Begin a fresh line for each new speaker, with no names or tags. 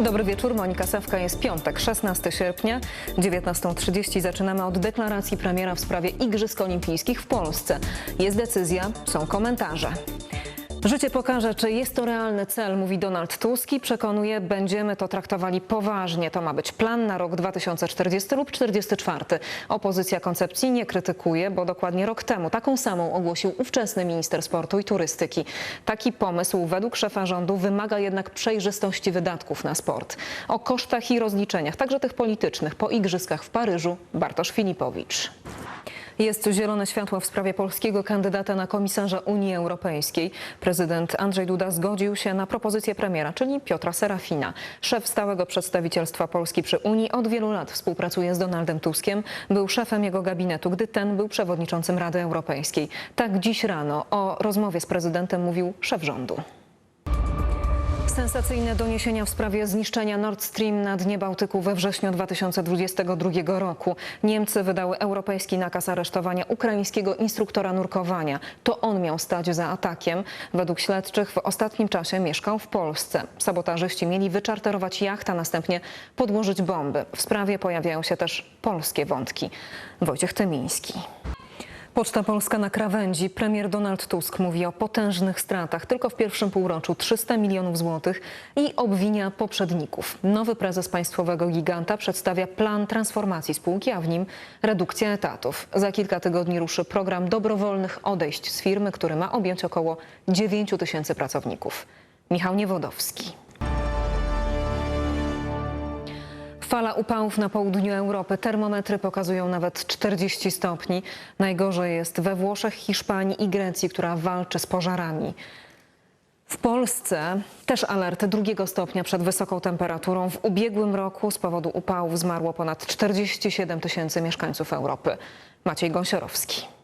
Dobry wieczór, Monika Sawka, jest piątek, 16 sierpnia, 19.30. Zaczynamy od deklaracji premiera w sprawie Igrzysk Olimpijskich w Polsce. Jest decyzja, są komentarze. Życie pokaże, czy jest to realny cel, mówi Donald Tusk i przekonuje, będziemy to traktowali poważnie. To ma być plan na rok 2040 lub 44. Opozycja koncepcji nie krytykuje, bo dokładnie rok temu taką samą ogłosił ówczesny minister sportu i turystyki. Taki pomysł według szefa rządu wymaga jednak przejrzystości wydatków na sport. O kosztach i rozliczeniach, także tych politycznych, po igrzyskach w Paryżu Bartosz Filipowicz. Jest zielone światło w sprawie polskiego kandydata na komisarza Unii Europejskiej. Prezydent Andrzej Duda zgodził się na propozycję premiera, czyli Piotra Serafina. Szef stałego przedstawicielstwa Polski przy Unii od wielu lat współpracuje z Donaldem Tuskiem. Był szefem jego gabinetu, gdy ten był przewodniczącym Rady Europejskiej. Tak dziś rano o rozmowie z prezydentem mówił szef rządu. Sensacyjne doniesienia w sprawie zniszczenia Nord Stream na dnie Bałtyku we wrześniu 2022 roku. Niemcy wydały europejski nakaz aresztowania ukraińskiego instruktora nurkowania. To on miał stać za atakiem. Według śledczych w ostatnim czasie mieszkał w Polsce. Sabotażyści mieli wyczarterować jacht, a następnie podłożyć bomby. W sprawie pojawiają się też polskie wątki. Wojciech Tymiński. Poczta Polska na krawędzi. Premier Donald Tusk mówi o potężnych stratach. Tylko w pierwszym półroczu 300 milionów złotych i obwinia poprzedników. Nowy prezes państwowego giganta przedstawia plan transformacji spółki, a w nim redukcja etatów. Za kilka tygodni ruszy program dobrowolnych odejść z firmy, który ma objąć około 9 tysięcy pracowników. Michał Niewodowski. Fala upałów na południu Europy. Termometry pokazują nawet 40 stopni. Najgorzej jest we Włoszech, Hiszpanii i Grecji, która walczy z pożarami. W Polsce też alert drugiego stopnia przed wysoką temperaturą. W ubiegłym roku z powodu upałów zmarło ponad 47 tysięcy mieszkańców Europy. Maciej Gąsiorowski.